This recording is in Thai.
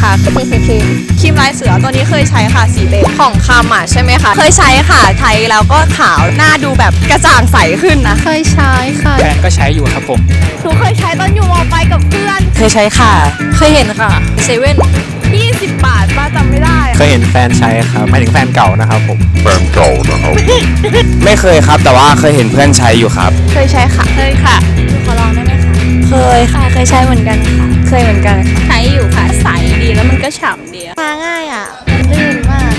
ครีมครีมลายเสือตัวนี้เคยใช้ค่ะสีเบจของคำอะใช่ไหมคะ เคยใช้ค่ะไทยแล้วก็ขาวหน้าดูแบบกระจ่างใสขึ้นนะ เคยใช้ค่ะ แฟนก็ใช้อยู่ครับผมหนูเคยใช้ตอนอยู่มปลายกับเพื่อน เคยใช้ค่ะ เคยเห็นค่ะเซเว่น20 บาทป้าจำไม่ได้เคยเห็นแฟนใช้ครับหมายถึงแฟนเก่านะครับผม แฟนเก่านะครับ ไม่เคยครับแต่ว่าเคยเห็นเพื่อนใช้อยู่ครับ เคยใช้ค่ะ เคยค่ะ ขอลองได้ไหมคะ เคยค่ะ เคยใช้เหมือนกันค่ะ เคยเหมือนกันใช้อยู่ค่ะใสดีแล้วมัน ก็ฉ่ำเดีอะมาง่ายอะลื่นมาก